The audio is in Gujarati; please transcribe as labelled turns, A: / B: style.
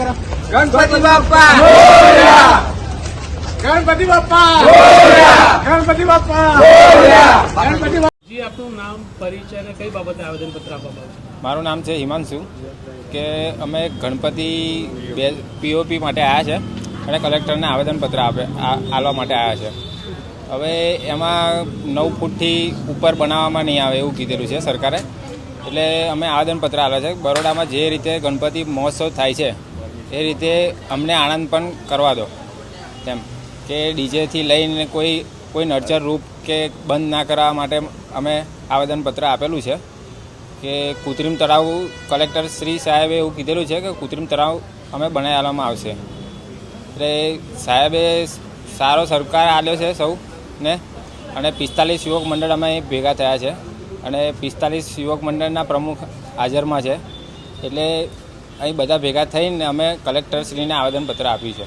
A: કરો.
B: ગણપતિ બાપા.
A: ગણપતિ બાપા. ગણપતિ બાપા. ગણપતિ
C: જી આપનું નામ પરિચય અને કઈ બાબતે આવેદન પત્ર આપવા
D: મારું નામ છે હિમાંશુ કે અમે ગણપતિ બે પીઓપી માટે આવ્યા છે અને કલેક્ટરને આવેદનપત્ર આપે આલવા માટે આવ્યા છે. હવે એમાં નવ ફૂટથી ઉપર બનાવવામાં નહીં આવે એવું કીધેલું છે સરકારે. એટલે અમે આવેદનપત્ર આપ્યા છે. બરોડામાં જે રીતે ગણપતિ મહોત્સવ થાય છે એ રીતે અમને આણંદ પણ કરવા દો. તેમ કે ડીજેથી લઈને કોઈ કોઈ નડચર રૂપ કે બંધ ના કરવા માટે અમે આવેદનપત્ર આપેલું છે કે કૃત્રિમ તળાવ કલેક્ટર શ્રી સાહેબે એવું કીધેલું છે કે કૃત્રિમ તળાવ અમે બનાવી આપવામાં આવશે. એટલે સાહેબે સારો સરકાર આપ્યો છે સૌને અને પિસ્તાલીસ યુવક મંડળ અમે ભેગા થયા છે અને પિસ્તાલીસ યુવક મંડળના પ્રમુખ હાજરમાં છે. એટલે અહીં બધા ભેગા થઈને અમે કલેક્ટરશ્રીને આવેદનપત્ર આપ્યું છે.